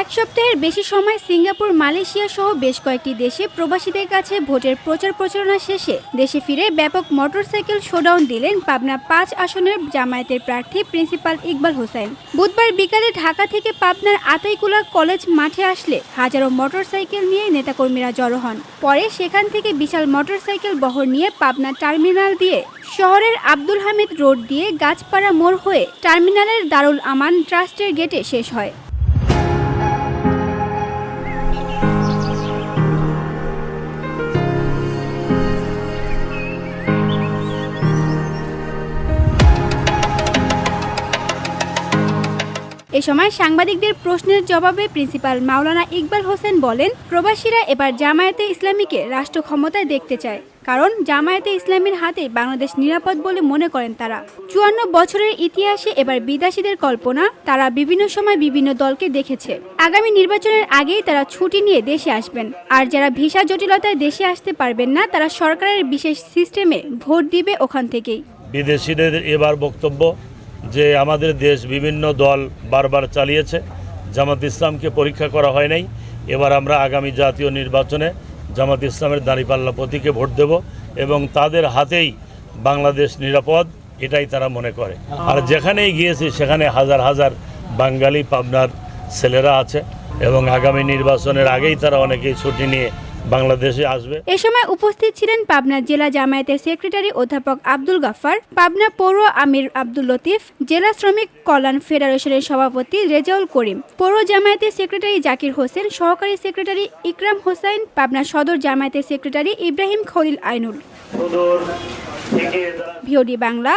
এক সপ্তাহের বেশি সময় সিঙ্গাপুর, মালয়েশিয়া সহ বেশ কয়েকটি দেশে প্রবাসীদের কাছে ভোটের প্রচার প্রচারণা শেষে দেশে ফিরে ব্যাপক মোটরসাইকেল শোডাউন দিলেন পাবনা পাঁচ আসনের জামায়াতের প্রার্থী প্রিন্সিপাল ইকবাল হোসেন। বুধবার বিকালে ঢাকা থেকে পাবনার আতাইকুলা কলেজ মাঠে আসলে হাজারো মোটরসাইকেল নিয়ে নেতাকর্মীরা জড়ো হন। পরে সেখান থেকে বিশাল মোটরসাইকেল বহর নিয়ে পাবনা টার্মিনাল দিয়ে শহরের আব্দুল হামিদ রোড দিয়ে গাছপাড়া মোড় হয়ে টার্মিনালের দারুল আমান ট্রাস্টের গেটে শেষ হয়। সময় সাংবাদিকদের প্রশ্নের জবাবে প্রিন্সিপাল মাওলানা ইকবাল হোসেন বলেন, প্রবাসীরা এবার জামায়াতে ইসলামীকে রাষ্ট্র ক্ষমতায় দেখতে চায়, কারণ জামায়াতে ইসলামীর হাতে বাংলাদেশ নিরাপদ বলে মনে করেন তারা। চুয়ান্ন বছরের ইতিহাসে এবার বিদেশিদের কল্পনা, তারা বিভিন্ন সময় বিভিন্ন দলকে দেখেছে। আগামী নির্বাচনের আগেই তারা ছুটি নিয়ে দেশে আসবেন। আর যারা ভিসা জটিলতায় দেশে আসতে পারবেন না, তারা সরকারের বিশেষ সিস্টেমে ভোট দিবে ওখান থেকেই। বিদেশিদের এবার বক্তব্য যে আমাদের দেশ বিভিন্ন দল বারবার চালিয়েছে। জামাত ইসলামকে পরীক্ষা করা হয় নাই। এবার আমরা আগামী জাতীয় নির্বাচনে জামাত ইসলামের দাঁড়িপাল্লা প্রতীকে ভোট দেব এবং তাদের হাতেই বাংলাদেশ নিরাপদ, এটাই তারা মনে করে। আর যেখানেই গিয়েছি, সেখানে হাজার হাজার বাঙালি পাবনার ছেলেরা আছে এবং আগামী নির্বাচনের আগেই তারা অনেকেই ছুটি নিয়ে বাংলাদেশে আসবে। এ সময় উপস্থিত ছিলেন পাবনা জেলা জামায়াতের সেক্রেটারি অধ্যাপক আব্দুল গাফার পাবনা পৌর আমির আব্দুল লতিফ জেলা শ্রমিক কল্যাণ ফেডারেশনের সভাপতি রেজাউল করিম পৌর জামায়াতের সেক্রেটারি জাকির হোসেন সহকারী সেক্রেটারি ইকরাম হোসেন পাবনা সদর জামায়াতের secretary Ibrahim Khalil Ainul. VOD Bangla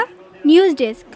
news desk.